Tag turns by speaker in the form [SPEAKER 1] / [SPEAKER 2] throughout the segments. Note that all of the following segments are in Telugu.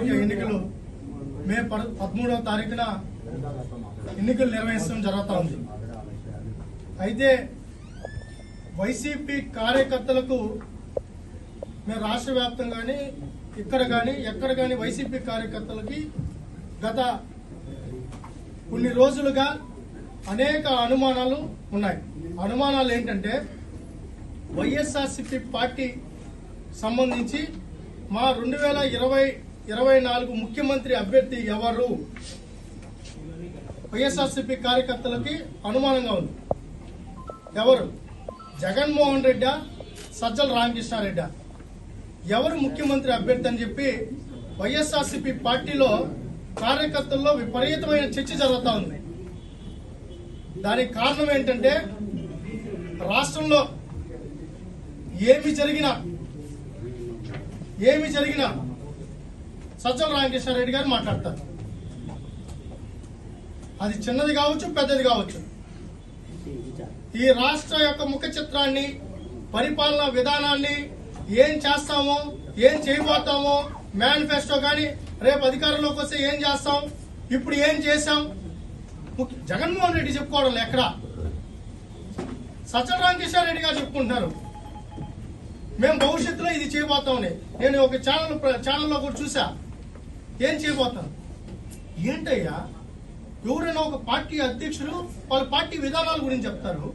[SPEAKER 1] సార్వత్రిక ఎన్నికలు మే పదమూడవ తారీఖున ఎన్నికలు నిర్వహించడం జరుగుతూ ఉంది. అయితే వైసీపీ కార్యకర్తలకు మేము రాష్ట్ర వ్యాప్తంగా కానీ ఇక్కడ కానీ ఎక్కడ కానీ వైసీపీ కార్యకర్తలకి గత కొన్ని రోజులుగా అనేక అనుమానాలు ఉన్నాయి. అనుమానాలు ఏంటంటే వైఎస్ఆర్సిపి పార్టీ సంబంధించి మా రెండు వేల ఇరవై ఇరవై నాలుగు ముఖ్యమంత్రి అభ్యర్థి ఎవరు? వైఎస్ఆర్సీపీ కార్యకర్తలకి అనుమానంగా ఉంది. ఎవరు? జగన్మోహన్ రెడ్డా సజ్జల రామకృష్ణారెడ్డా. ఎవరు ముఖ్యమంత్రి అభ్యర్థి అని చెప్పి వైఎస్ఆర్సీపీ పార్టీలో కార్యకర్తల్లో విపరీతమైన చర్చ జరుగుతూ ఉంది. దానికి కారణం ఏంటంటే రాష్ట్రంలో ఏమి జరిగినా ఏమి జరిగినా సజ్జల రామకృష్ణారెడ్డి గారు మాట్లాడతారు. అది చిన్నది కావచ్చు పెద్దది కావచ్చు. ఈ రాష్ట్ర యొక్క ముఖ చిత్రాన్ని పరిపాలనా విధానాన్ని ఏం చేస్తామో ఏం చేయబోతామో మేనిఫెస్టో కానీ రేపు అధికారంలోకి వస్తే ఏం చేస్తాం ఇప్పుడు ఏం చేశాం? ముఖ్య- జగన్మోహన్ రెడ్డి చెప్పుకోవడం ఎక్కడ? సజ్జల రామకృష్ణ రెడ్డి గారు చెప్పుకుంటున్నారు. మేము భవిష్యత్తులో ఇది చేయబోతామని. నేను ఒక ఛానల్ ఛానల్లో కూడా చూసా. ఏం చేయబోతారు ఏంటయ్యా? ఎవరైనా ఒక పార్టీ అధ్యక్షులు వాళ్ళ పార్టీ విధానాల గురించి చెప్తారు.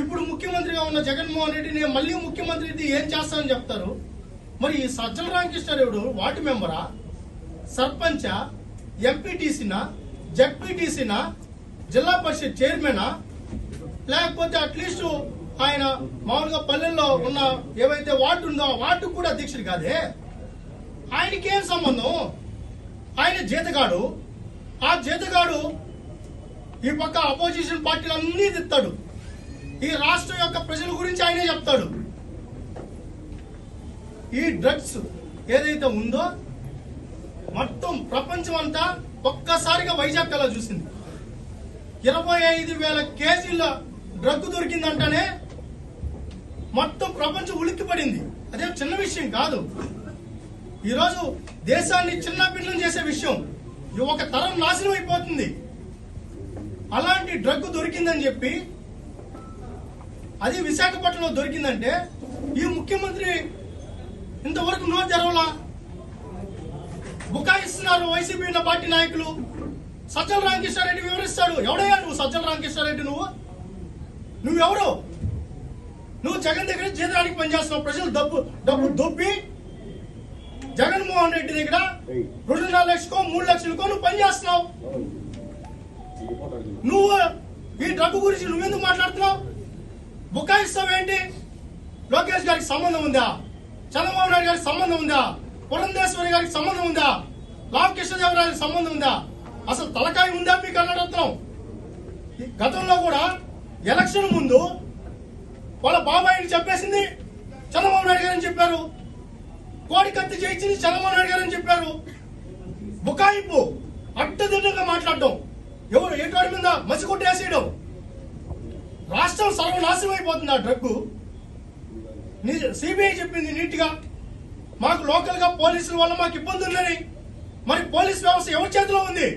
[SPEAKER 1] ఇప్పుడు ముఖ్యమంత్రిగా ఉన్న జగన్మోహన్ రెడ్డి నేను మళ్ళీ ముఖ్యమంత్రి అయితే ఏం చేస్తానని చెప్తారు. మరి సజ్జల రామకృష్ణారావుడు వార్డు మెంబరా? సర్పంచా? ఎంపీటీసీనా? జడ్పీటీసీనా? జిల్లా పరిషత్ చైర్మనా? లేకపోతే అట్లీస్ట్ ఆయన మామూలుగా పల్లెల్లో ఉన్న ఏవైతే వార్డు ఉందో ఆ వార్డు కూడా అధ్యక్షుడు కాదే? ఆయనకి ఏం సంబంధం? ఆయన జీతగాడు. ఆ జీతగాడు ఈ పక్క అపోజిషన్ పార్టీలు అన్ని తిత్తాడు ఈ రాష్ట్రం యొక్క ప్రజల గురించి ఆయనే చెప్తాడు. ఈ డ్రగ్స్ ఏదైతే ఉందో మొత్తం ప్రపంచం అంతా ఒక్కసారిగా వైజాగ్ కలా చూసింది. ఇరవై ఐదు వేల కేజీల డ్రగ్ దొరికిందంటేనే మొత్తం ప్రపంచం ఉలిక్కిపడింది. అదే చిన్న విషయం కాదు. ఈరోజు దేశాన్ని చిన్న చేసే విషయం ఒక తరం నాశనం అయిపోతుంది. అలాంటి డ్రగ్ దొరికిందని చెప్పి అది విశాఖపట్నంలో దొరికిందంటే ఈ ముఖ్యమంత్రి ఇంతవరకు నోట్ తెరవలా? బుకాయిస్తున్నారు వైసీపీ ఉన్న పార్టీ నాయకులు. సజ్జల రామకృష్ణారెడ్డి వివరిస్తాడు. ఎవడయ్యా నువ్వు సజ్జల రామకృష్ణారెడ్డి నువ్వు? నువ్వెవరు? నువ్వు జగన్ దగ్గర జీతానికి పనిచేస్తున్నావు. ప్రజలు డబ్బు డబ్బు దొబ్బి జగన్మోహన్ రెడ్డి దగ్గర రెండున్నర లక్షకో మూడు లక్షలకో నువ్వు పనిచేస్తున్నావు నువ్వు ఈ డబ్బు గురించి నువ్వెందుకు మాట్లాడుతున్నావు? బుకాయిస్తావేంటి లోకేష్ గారికి సంబంధం ఉందా? చంద్రబాబు నాయుడు గారికి సంబంధం ఉందా? పురంధేశ్వరి గారికి సంబంధం ఉందా? రామకృష్ణదేవరాయకి సంబంధం ఉందా? అసలు తలకాయ ఉందా మీకు అని అడుగుతున్నాం ఈ గతంలో కూడా ఎలక్షన్ ముందు వాళ్ళ బాబాయిని చెప్పేసింది చంద్రబాబు నాయుడు గారని చెప్పారు. కోడి కత్తి చేయించింది చంద్రబాబు నాయుడు అని చెప్పారు. బుకాయింపు అడ్డదిడ్డంగా మాట్లాడడం. ఎవరు ఏటాడి మీద మసి కొట్టేసేయడం రాష్ట్రం సర్వనాశనం అయిపోతుంది ఆ డ్రగ్ సిబిఐ చెప్పింది నీట్గా మాకు లోకల్గా పోలీసుల వల్ల మాకు ఇబ్బంది ఉందని. మరి పోలీస్ వ్యవస్థ ఎవరి చేతిలో ఉంది?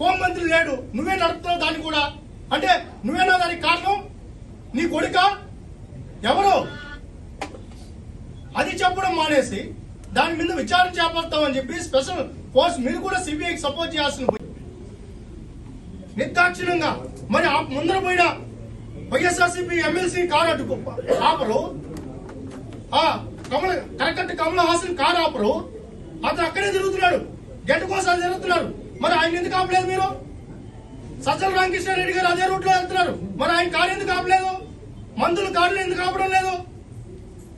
[SPEAKER 1] హోంమంత్రి లేడు. నువ్వే నడుపుతున్నావు దాన్ని కూడా. అంటే నువ్వేనా దానికి కారణం? నీ కొడుక? ఎవరు? అది చెప్పడం మానేసి దాని మీద విచారణ చేపడతామని చెప్పి స్పెషల్ ఫోర్స్ మీరు కూడా సిబిఐకి సపోర్ట్ చేయాల్సిన నిర్దాక్షిణ్యంగా మరి ఆ ముందర పోయిన వైఎస్ఆర్సీపీ ఎమ్మెల్సీ కారు అడ్డుకు ఆపరు. ఆ కమల కరకట్ట కమల హాసన్ కారు ఆపరు. అతను అక్కడే తిరుగుతున్నాడు. గెట్ కోసం తిరుగుతున్నాడు. మరి ఆయన ఎందుకు ఆపలేదు మీరు? సజ్జల రామకృష్ణారెడ్డి గారు అదే రూట్లో వెళ్తున్నారు. మరి ఆయన కారు ఎందుకు ఆపలేదు? మందులు కారులు ఎందుకు ఆపడం లేదు?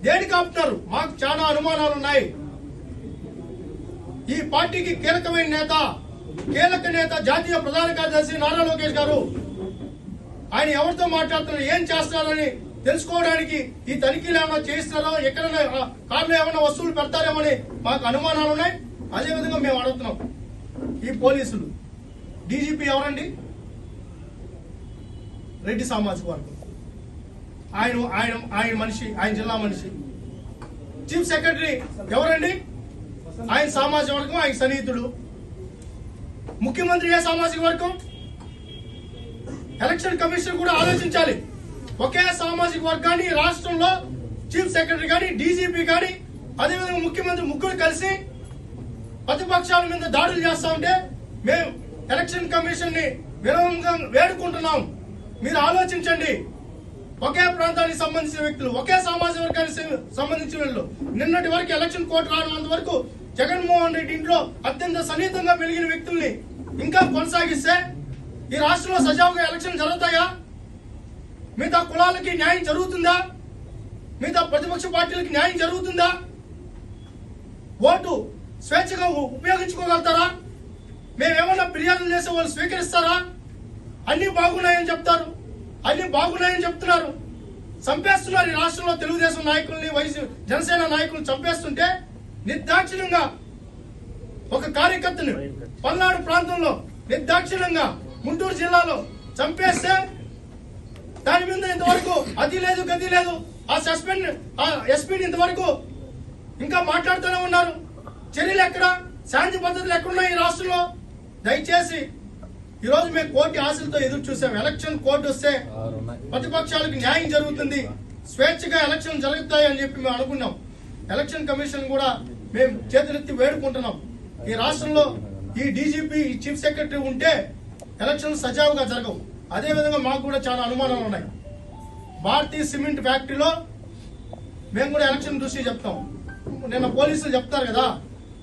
[SPEAKER 1] దేనికి ఆపుతారు మాకు చాలా అనుమానాలు ఉన్నాయి ఈ పార్టీకి కీలకమైన నేత కీలక నేత జాతీయ ప్రధాన కార్యదర్శి నారా లోకేష్ గారు. ఆయన ఎవరితో మాట్లాడుతున్నారు? ఏం చేస్తున్నారని తెలుసుకోవడానికి ఈ తనిఖీలు ఏమైనా చేయిస్తారో ఎక్కడైనా ఆ, కార్లో ఏమైనా వస్తువులు పెడతారేమని మాకు అనుమానాలు ఉన్నాయి అదేవిధంగా మేము అడుగుతున్నాం. ఈ పోలీసులు. డీజీపీ ఎవరండి? రెడ్డి సామాజిక వర్గం. ఆయన ఆయన ఆయన మనిషి ఆయన జిల్లా మనిషి. చీఫ్ సెక్రటరీ ఎవరండి? ఆయన సామాజిక వర్గం ఆయన సన్నిహితుడు. ముఖ్యమంత్రి ఏ సామాజిక వర్గం? ఎలక్షన్ కమిషన్ కూడా ఆలోచించాలి. ఒకే సామాజిక వర్గాన్ని రాష్ట్రంలో చీఫ్ సెక్రటరీ కానీ డీజీపీ కానీ అదేవిధంగా ముఖ్యమంత్రి ముగ్గురు కలిసి ప్రతిపక్షాల మీద దాడులు చేస్తా ఉంటే మేము ఎలక్షన్ కమిషన్ని వినమ్రంగా వేడుకుంటున్నాం. మీరు ఆలోచించండి. ఒకే ప్రాంతానికి సంబంధించిన వ్యక్తులు ఒకే సామాజిక వర్గానికి సంబంధించిన వీళ్ళు నిన్నటి వరకు ఎలక్షన్ కోర్టు రానంత వరకు జగన్మోహన్ రెడ్డి ఇంట్లో అత్యంత సన్నిహితంగా పెరిగిన వ్యక్తుల్ని ఇంకా కొనసాగిస్తే ఈ రాష్ట్రంలో సజావుగా ఎలక్షన్ జరుగుతాయా? మిగతా కులాలకి న్యాయం జరుగుతుందా? మిగతా ప్రతిపక్ష పార్టీలకి న్యాయం జరుగుతుందా? ఓటు స్వేచ్ఛగా ఉపయోగించుకోగలుగుతారా? మేమేమన్నా ఫిర్యాదులు చేసే వాళ్ళు స్వీకరిస్తారా? అన్ని బాగున్నాయని చెప్తారు. అన్ని బాగున్నాయని చెప్తున్నారు. చంపేస్తున్నారు ఈ రాష్ట్రంలో తెలుగుదేశం నాయకుల్ని వైసీ జనసేన నాయకులను చంపేస్తుంటే నిర్దాక్షిణ్యంగా ఒక కార్యకర్తని పల్నాడు ప్రాంతంలో నిర్దాక్షిణ్యంగా గుంటూరు జిల్లాలో చంపేస్తే దాని మీద ఇంతవరకు అది లేదు గది లేదు. ఆ సస్పెండ్ ఆ ఎస్పీని ఇంతవరకు ఇంకా మాట్లాడుతూనే ఉన్నారు. చర్యలు ఎక్కడ? శాంతి పద్ధతులు ఎక్కడున్నాయి ఈ రాష్ట్రంలో? దయచేసి ఈ రోజు మేము కోర్టు ఆశలతో ఎదురు చూసాం. ఎలక్షన్ కోర్టు వస్తే ప్రతిపక్షాలకు న్యాయం జరుగుతుంది. స్వేచ్ఛగా ఎలక్షన్ జరుగుతాయి అని చెప్పి మేము అనుకున్నాం. ఎలక్షన్ కమిషన్ కూడా మేము చేతులెత్తి వేడుకుంటున్నాం. ఈ రాష్ట్రంలో ఈ డీజీపీ ఈ చీఫ్ సెక్రటరీ ఉంటే ఎలక్షన్ సజావుగా జరగవు. అదే విధంగా మాకు కూడా చాలా అనుమానాలు ఉన్నాయి. భారతీయ సిమెంట్ ఫ్యాక్టరీలో మేము కూడా ఎలక్షన్ దృష్టి చెప్తాం. నిన్న పోలీసులు చెప్తారు కదా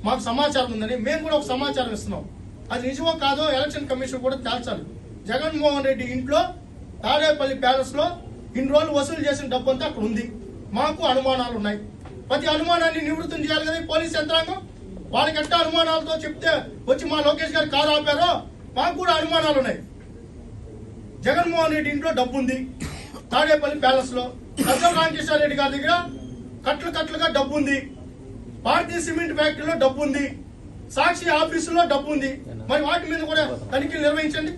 [SPEAKER 1] మాకు సమాచారం ఉందని. మేము కూడా ఒక సమాచారం ఇస్తున్నాం. అది నిజమో కాదో ఎలక్షన్ కమిషన్ కూడా తేల్చాలి. జగన్మోహన్ రెడ్డి ఇంట్లో తాడేపల్లి ప్యాలెస్లో ఇన్ని రోజులు వసూలు చేసిన డబ్బు అంతా అక్కడ ఉంది. మాకు అనుమానాలు ఉన్నాయి. ప్రతి అనుమానాన్ని నివృత్తం చేయాలి కదా పోలీస్ యంత్రాంగం? వాళ్ళకి ఎట్ట అనుమానాలతో చెప్తే వచ్చి మా లోకేష్ గారు కారు ఆపారో? మాకు కూడా అనుమానాలు ఉన్నాయి. జగన్మోహన్ రెడ్డి ఇంట్లో డబ్బు ఉంది. తాడేపల్లి ప్యాలెస్లో. సజ్జల రామకృష్ణారెడ్డి గారి దగ్గర కట్లు కట్లుగా డబ్బు ఉంది. భారతీయ సిమెంట్ ఫ్యాక్టరీలో డబ్బు ఉంది. సాక్షి ఆఫీసులో డబ్బు ఉంది. మరి వాటి మీద కూడా తనిఖీలు నిర్వహించండి.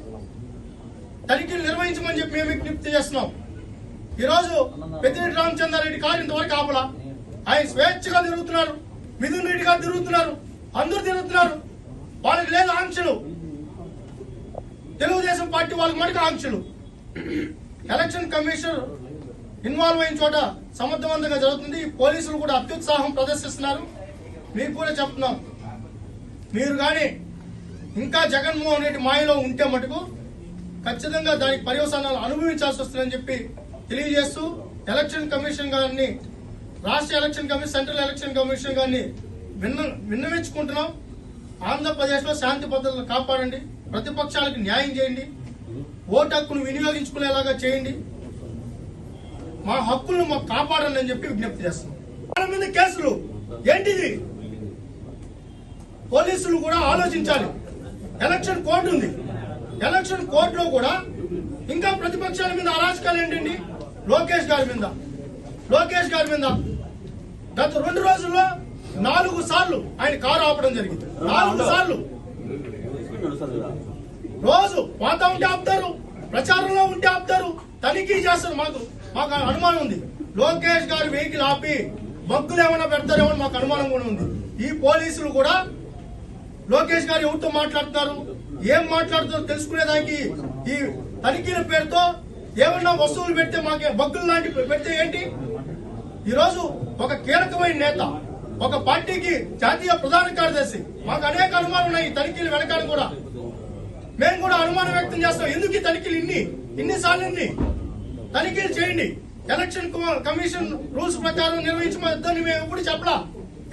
[SPEAKER 1] తనిఖీలు నిర్వహించమని చెప్పి మేము విజ్ఞప్తి చేస్తున్నాం. ఈ రోజు పెద్దిరెడ్డి రామచంద్రారెడ్డి కారు ఇంతవరకు ఆపలా. ఆయన స్వేచ్ఛగా తిరుగుతున్నారు. మిథున్ రెడ్డి గారు తిరుగుతున్నారు. అందరూ తిరుగుతున్నారు. వాళ్ళకి లేదు ఆంక్షలు. తెలుగుదేశం పార్టీ వాళ్ళకి మటుకు ఆంక్షలు. ఎలక్షన్ కమిషన్ ఇన్వాల్వ్ అయిన చోట సమర్థవంతంగా జరుగుతుంది. పోలీసులు కూడా అత్యుత్సాహం ప్రదర్శిస్తున్నారు. మీకు కూడా చెప్తున్నాం. మీరు కానీ ఇంకా జగన్మోహన్ రెడ్డి మాయలో ఉంటే మటుకు ఖచ్చితంగా దానికి పర్యవసానాలు అనుభవించాల్సి వస్తుందని చెప్పి తెలియజేస్తూ ఎలక్షన్ కమిషన్ గారిని రాష్ట్ర election commission central election commission గారిని విన్న విన్నవించుకుంటున్నాం. ఆంధ్రప్రదేశ్లో శాంతి భద్రతలు కాపాడండి. ప్రతిపక్షాలకు న్యాయం చేయండి. ఓటు హక్కును వినియోగించుకునేలాగా చేయండి. మా హక్కులను మాకు కాపాడండి అని చెప్పి విజ్ఞప్తి చేస్తున్నాం. కేసులు. ఏంటిది? పోలీసులు కూడా ఆలోచించాలి. ఎలక్షన్ కోర్టు ఉంది. ఎలక్షన్ కోర్టులో కూడా ఇంకా ప్రతిపక్షాల మీద అరాచకాలు ఏంటండి? లోకేష్ గారి మీద. లోకేష్ గారి మీద. గత రెండు రోజుల్లో నాలుగు సార్లు ఆయన కారు ఆపడం జరిగింది. నాలుగు సార్లు. రోజు పోతా ఉంటే ఆపుతారు ప్రచారంలో ఉంటే ఆపుతారు తనిఖీ చేస్తారు మాకు మాకు అనుమానం ఉంది. లోకేష్ గారి వెహికల్ ఆపి మగ్గులు ఏమైనా పెడతారేమో మాకు అనుమానం కూడా ఉంది. ఈ పోలీసులు కూడా లోకేష్ గారు ఎవరితో మాట్లాడుతున్నారు? ఏం మాట్లాడుతున్నారు తెలుసుకునేదానికి ఈ తనిఖీల పేరుతో ఏమన్నా వస్తువులు పెడితే మాకే బగ్గులు లాంటి పెడితే ఏంటి? ఈరోజు ఒక కీలకమైన నేత ఒక పార్టీకి జాతీయ ప్రధాన కార్యదర్శి మాకు అనేక అనుమానం ఉన్నాయి తనిఖీలు వెనకాల కూడా. మేము కూడా అనుమానం వ్యక్తం చేస్తాం. ఎందుకు ఈ తనిఖీలు ఇన్ని? ఇన్నిసార్లు ఇన్ని? తనిఖీలు చేయండి. ఎలక్షన్ కమిషన్ రూల్స్ ప్రకారం నిర్వహించమని మేము ఎప్పుడు చెప్పలా?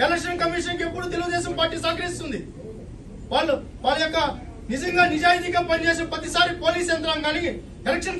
[SPEAKER 1] ఎలక్షన్ కమిషన్కి ఎప్పుడు తెలుగుదేశం పార్టీ సహకరిస్తుంది? వాళ్ళు వాళ్ళ యొక్క నిజంగా నిజాయితీగా పనిచేసే ప్రతిసారి పోలీస్ యంత్రాంగానికి ఎలక్షన్